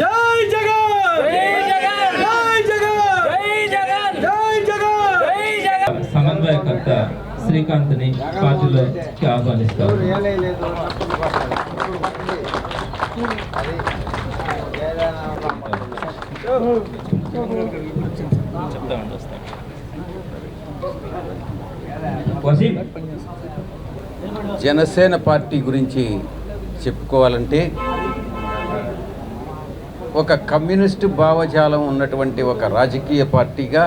జై జగన్! జై జగన్! సమన్వయకర్త శ్రీకాంత్ని పార్టీలోకి ఆహ్వానిస్తారు వసీం. జనసేన పార్టీ గురించి చెప్పుకోవాలంటే ఒక కమ్యూనిస్టు భావజాలం ఉన్నటువంటి ఒక రాజకీయ పార్టీగా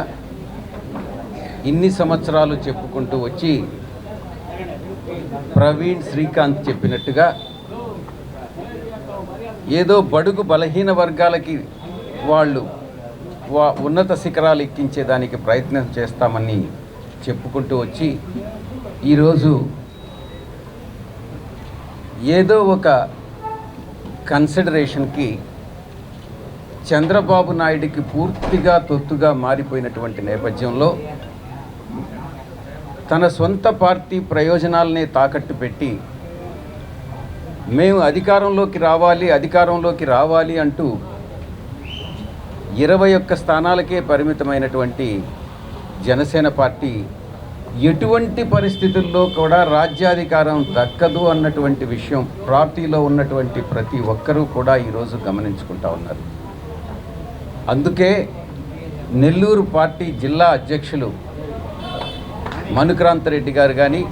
ఇన్ని సంవత్సరాలు చెప్పుకుంటూ వచ్చి ప్రవీణ్ శ్రీకాంత్ చెప్పినట్టుగా ఏదో బడుగు బలహీన వర్గాలకి వాళ్ళు వా ఉన్నత శిఖరాలు ఎక్కించేదానికి ప్రయత్నం చేస్తామని చెప్పుకుంటూ వచ్చి ఈరోజు ఏదో ఒక కన్సిడరేషన్కి చంద్రబాబు నాయుడికి పూర్తిగా తొత్తుగా మారిపోయినటువంటి నేపథ్యంలో తన సొంత పార్టీ ప్రయోజనాలనే తాకట్టు పెట్టి మేము అధికారంలోకి రావాలి అధికారంలోకి రావాలి అంటూ ఇరవై ఒక్క స్థానాలకే పరిమితమైనటువంటి జనసేన పార్టీ ఎటువంటి పరిస్థితుల్లో కూడా రాజ్యాధికారం దక్కదు అన్నటువంటి విషయం పార్టీలో ఉన్నటువంటి ప్రతి ఒక్కరూ కూడా ఈరోజు గమనించుకుంటా ఉన్నారు. అందుకే నెల్లూరు పార్టీ జిల్లా అధ్యక్షులు మనుక్రాంతరెడ్డి గారు కానీ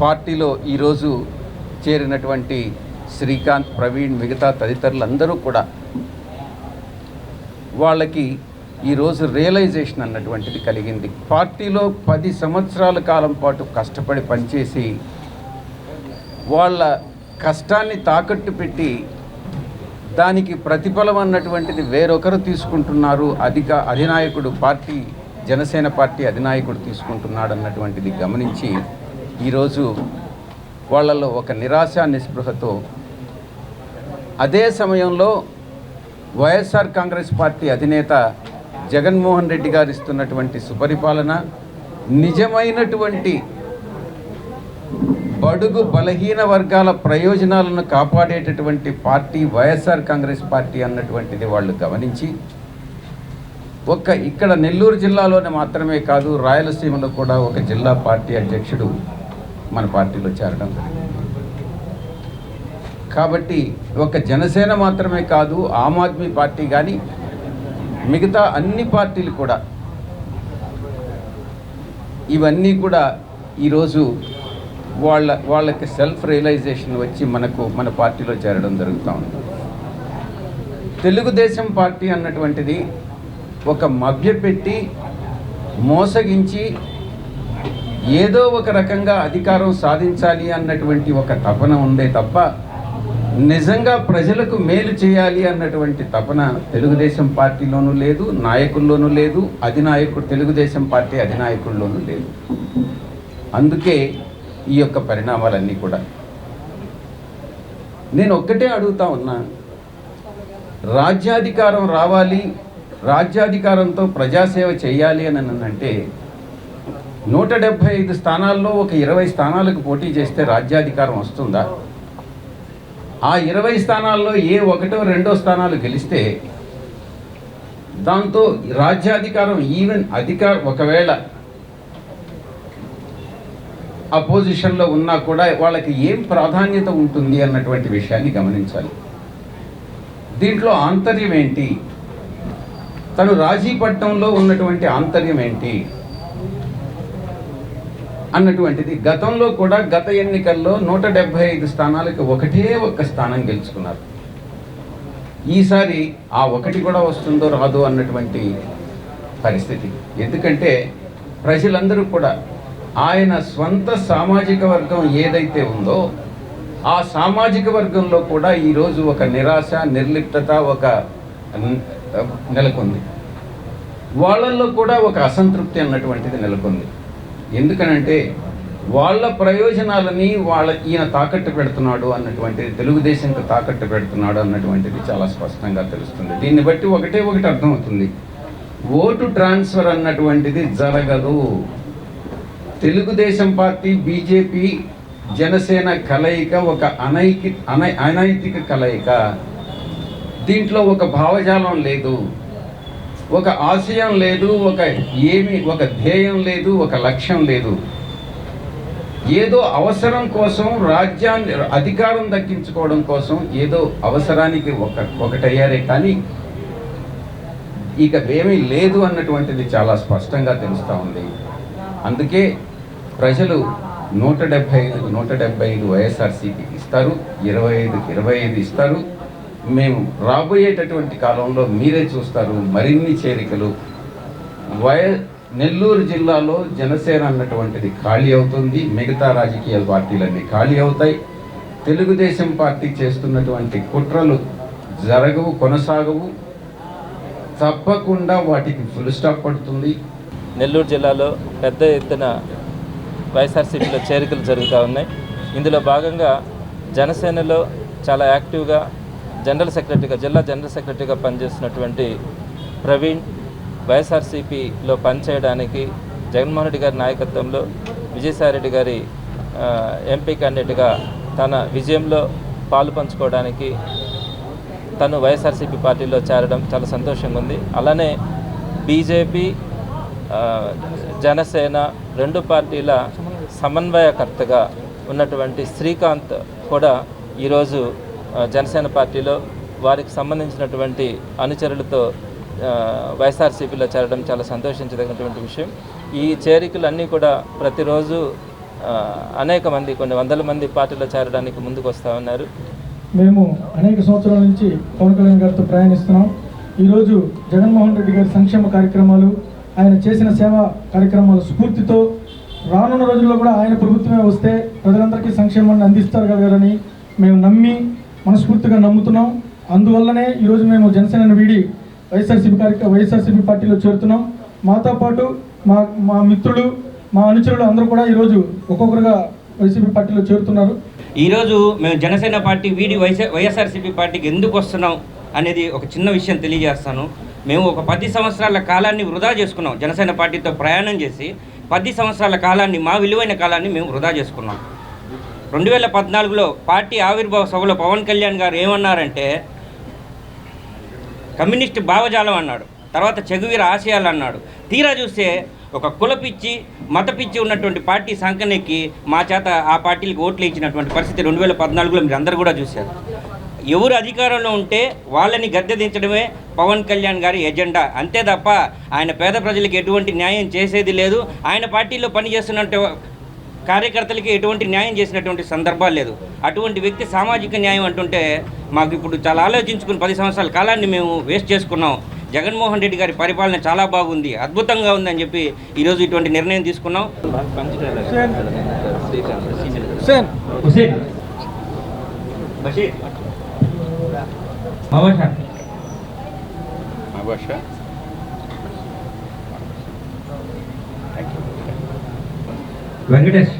పార్టీలో ఈరోజు చేరినటువంటి శ్రీకాంత్ ప్రవీణ్ మిగతా తదితరులందరూ కూడా వాళ్ళకి ఈరోజు రియలైజేషన్ అన్నటువంటిది కలిగింది. పార్టీలో పది సంవత్సరాల కాలం పాటు కష్టపడి పనిచేసి వాళ్ళ కష్టాన్ని తాకట్టు పెట్టి దానికి ప్రతిఫలం అన్నటువంటిది వేరొకరు తీసుకుంటున్నారు. అధిక అధినాయకుడు పార్టీ జనసేన పార్టీ అధినాయకుడు తీసుకుంటున్నాడు అన్నటువంటిది గమనించి ఈరోజు వాళ్ళలో ఒక నిరాశ నిస్పృహతో అదే సమయంలో వైఎస్ఆర్ కాంగ్రెస్ పార్టీ అధినేత జగన్మోహన్ రెడ్డి గారు ఇస్తున్నటువంటి సుపరిపాలన నిజమైనటువంటి బడుగు బలహీన వర్గాల ప్రయోజనాలను కాపాడేటటువంటి పార్టీ వైఎస్ఆర్ కాంగ్రెస్ పార్టీ అన్నటువంటిది వాళ్ళు గమనించి ఒక్క ఇక్కడ నెల్లూరు జిల్లాలోనే మాత్రమే కాదు రాయలసీమలో కూడా ఒక జిల్లా పార్టీ అధ్యక్షుడు మన పార్టీలో చేరడం కాబట్టి ఒక జనసేన మాత్రమే కాదు ఆమ్ ఆద్మీ పార్టీ కానీ మిగతా అన్ని పార్టీలు కూడా ఇవన్నీ కూడా ఈరోజు వాళ్ళ వాళ్ళకి సెల్ఫ్ రియలైజేషన్ వచ్చి మనకు మన పార్టీలో చేరడం జరుగుతూ ఉంది. తెలుగుదేశం పార్టీ అన్నటువంటిది ఒక మభ్యపెట్టి మోసగించి ఏదో ఒక రకంగా అధికారం సాధించాలి అన్నటువంటి ఒక తపన ఉండే తప్ప నిజంగా ప్రజలకు మేలు చేయాలి అన్నటువంటి తపన తెలుగుదేశం పార్టీలోనూ లేదు నాయకుల్లోనూ లేదు అధినాయకుడు తెలుగుదేశం పార్టీ అధినాయకుల్లోనూ లేదు. అందుకే ఈ యొక్క పరిణామాలన్నీ కూడా. నేను ఒక్కటే అడుగుతా ఉన్నా రాజ్యాధికారం రావాలి రాజ్యాధికారంతో ప్రజాసేవ చేయాలి అని అంటే నూట డెబ్భై ఐదు స్థానాల్లో ఒక ఇరవై స్థానాలకు పోటీ చేస్తే రాజ్యాధికారం వస్తుందా? ఆ ఇరవై స్థానాల్లో ఏ ఒకటో రెండో స్థానాలు గెలిస్తే దాంతో రాజ్యాధికారం ఈవెన్ అధికార ఒకవేళ అపోజిషన్లో ఉన్నా కూడా వాళ్ళకి ఏం ప్రాధాన్యత ఉంటుంది అన్నటువంటి విషయాన్ని గమనించాలి. దీంట్లో ఆంతర్యం ఏంటి? తను రాజీపట్నంలో ఉన్నటువంటి ఆంతర్యం ఏంటి? అన్నటువంటిది. గతంలో కూడా గత ఎన్నికల్లో నూట డెబ్భై ఐదు స్థానాలకు ఒకటే ఒక్క స్థానం గెలుచుకున్నారు. ఈసారి ఆ ఒకటి కూడా వస్తుందో రాదో అన్నటువంటి పరిస్థితి. ఎందుకంటే ప్రజలందరూ కూడా ఆయన స్వంత సామాజిక వర్గం ఏదైతే ఉందో ఆ సామాజిక వర్గంలో కూడా ఈరోజు ఒక నిరాశ నిర్లిప్తత ఒక నెలకొంది. వాళ్ళల్లో కూడా ఒక అసంతృప్తి అన్నటువంటిది నెలకొంది. ఎందుకనంటే వాళ్ళ ప్రయోజనాలని వాళ్ళ ఈయన తాకట్టు పెడుతున్నాడు అన్నటువంటిది తెలుగుదేశంకి తాకట్టు పెడుతున్నాడు అన్నటువంటిది చాలా స్పష్టంగా తెలుస్తుంది. దీన్ని బట్టి ఒకటే ఒకటి అర్థమవుతుంది. ఓటు ట్రాన్స్ఫర్ అన్నటువంటిది జరగదు. తెలుగుదేశం పార్టీ బీజేపీ జనసేన కలయిక ఒక అనైకి అనై అనైతిక కలయిక. దీంట్లో ఒక భావజాలం లేదు. ఒక ఆశయం లేదు ఒక ఏమి ఒక ధ్యేయం లేదు ఒక లక్ష్యం లేదు. ఏదో అవసరం కోసం రాజ్యాన్ని అధికారం దక్కించుకోవడం కోసం ఏదో అవసరానికి ఒక ఒకటయ్యారే కానీ ఇక ఏమీ లేదు అన్నటువంటిది చాలా స్పష్టంగా తెలుస్తూ ఉంది. అందుకే ప్రజలు నూట డెబ్భై ఐదు నూట డెబ్భై ఐదు వైఎస్ఆర్సీకి ఇస్తారు ఇరవై ఐదుకి ఇరవై ఐదు ఇస్తారు. మేము రాబోయేటటువంటి కాలంలో మీరే చూస్తారు మరిన్ని చేరికలు. వయ నెల్లూరు జిల్లాలో జనసేన అన్నటువంటిది ఖాళీ అవుతుంది మిగతా రాజకీయ పార్టీలన్నీ ఖాళీ అవుతాయి. తెలుగుదేశం పార్టీ చేస్తున్నటువంటి కుట్రలు జరగవు కొనసాగవు. తప్పకుండా వాటికి ఫుల్ స్టాప్ పడుతుంది. నెల్లూరు జిల్లాలో పెద్ద ఎత్తున వైఎస్ఆర్సీపీలో చేరికలు జరుగుతూ ఉన్నాయి. ఇందులో భాగంగా జనసేనలో చాలా యాక్టివ్గా జనరల్ సెక్రటరీగా జిల్లా జనరల్ సెక్రటరీగా పనిచేస్తున్నటువంటి ప్రవీణ్ వైఎస్ఆర్సీపీలో పనిచేయడానికి జగన్మోహన్ రెడ్డి గారి నాయకత్వంలో విజయసాయిరెడ్డి గారి ఎంపీ క్యాండిడేట్గా తన విజయంలో పాలు పంచుకోవడానికి తను వైఎస్ఆర్సీపీ పార్టీలో చేరడం చాలా సంతోషంగా ఉంది. అలానే బీజేపీ జనసేన రెండు పార్టీల సమన్వయకర్తగా ఉన్నటువంటి శ్రీకాంత్ కూడా ఈరోజు జనసేన పార్టీలో వారికి సంబంధించినటువంటి అనుచరులతో వైఎస్ఆర్సీపీలో చేరడం చాలా సంతోషించదగినటువంటి విషయం. ఈ చేరికలు అన్నీ కూడా ప్రతిరోజు అనేక మంది కొన్ని వందల మంది పార్టీలో చేరడానికి ముందుకు వస్తూ ఉన్నారు. మేము అనేక సంవత్సరాల నుంచి పవన్ కళ్యాణ్ గారితో ప్రయాణిస్తున్నాం. ఈరోజు జగన్మోహన్ రెడ్డి గారి సంక్షేమ కార్యక్రమాలు ఆయన చేసిన సేవా కార్యక్రమాల స్ఫూర్తితో రానున్న రోజుల్లో కూడా ఆయన ప్రభుత్వమే వస్తే ప్రజలందరికీ సంక్షేమాన్ని అందిస్తారు అందిస్తారగలరని మేము నమ్మి మనస్ఫూర్తిగా నమ్ముతున్నాం. అందువల్లనే ఈరోజు మేము జనసేనను వీడి వైఎస్ఆర్సీపీ కార్యక్రమ వైఎస్ఆర్సీపీ పార్టీలో చేరుతున్నాం. మాతో పాటు మా మా మిత్రులు మా అనుచరులు అందరూ కూడా ఈరోజు ఒక్కొక్కరుగా వైసీపీ పార్టీలో చేరుతున్నారు. ఈరోజు మేము జనసేన పార్టీ వీడి వైఎస్ఆర్సీపీ పార్టీకి ఎందుకు వస్తున్నాం అనేది ఒక చిన్న విషయం తెలియజేస్తాను. మేము ఒక పది సంవత్సరాల కాలాన్ని వృధా చేసుకున్నాం. జనసేన పార్టీతో ప్రయాణం చేసి పది సంవత్సరాల కాలాన్ని మా విలువైన కాలాన్ని మేము వృధా చేసుకున్నాం. రెండు వేల పద్నాలుగులో పార్టీ ఆవిర్భావ సభలో పవన్ కళ్యాణ్ గారు ఏమన్నారంటే కమ్యూనిస్ట్ భావజాలం అన్నాడు. తర్వాత చెగువీర ఆశయాలు అన్నాడు. తీరా చూస్తే ఒక కులపిచ్చి మతపిచ్చి ఉన్నటువంటి పార్టీ సంకనెక్కి మా చేత ఆ పార్టీలకు ఓట్లు ఇచ్చినటువంటి పరిస్థితి రెండు వేల పద్నాలుగులో మీరు అందరూ కూడా చూశారు. ఎవరు అధికారంలో ఉంటే వాళ్ళని గద్దె దించడమే పవన్ కళ్యాణ్ గారి ఎజెండా. అంతే తప్ప ఆయన పేద ప్రజలకు ఎటువంటి న్యాయం చేసేది లేదు. ఆయన పార్టీలో పనిచేస్తున్న కార్యకర్తలకి ఎటువంటి న్యాయం చేసినటువంటి సందర్భాలు లేదు. అటువంటి వ్యక్తి సామాజిక న్యాయం అంటుంటే మాకు ఇప్పుడు చాలా ఆలోచించుకుని పది సంవత్సరాల కాలాన్ని మేము వేస్ట్ చేసుకున్నాం. జగన్మోహన్ రెడ్డి గారి పరిపాలన చాలా బాగుంది అద్భుతంగా ఉందని చెప్పి ఈరోజు ఇటువంటి నిర్ణయం తీసుకున్నాం. హుసేన్. మవాషా వెంకటేష్.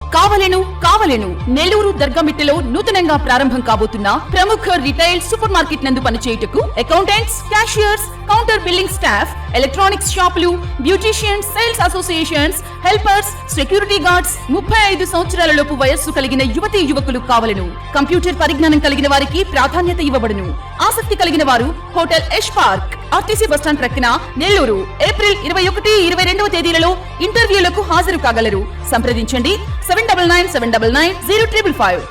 కావలెను కావలెను. నెల్లూరు దర్గమిట్టలో నూతనంగా ప్రారంభం కాబోతున్న ప్రముఖ రిటైల్ సూపర్ మార్కెట్ నందు పనిచేయుటకు accountants cashiers counter billing staff electronics షాపులు beauticians sales associations helpers security guards ముప్పై ఐదు సంవత్సరాలలోపు వయస్సు కలిగిన యువతి యువకులు కావలను. కంప్యూటర్ పరిజ్ఞానం కలిగిన వారికి ప్రాధాన్యత ఇవ్వబడును. ఆసక్తి కలిగిన వారు hotel Yash park RTC bus stand ప్రక్కన నెల్లూరు. ఏప్రిల్ ఇరవై ఒకటి ఇరవై రెండవ తేదీలలో ఇంటర్వ్యూలకు హాజరు కాగలరు. సంప్రదించండి seven double nine seven double nine zero triple five.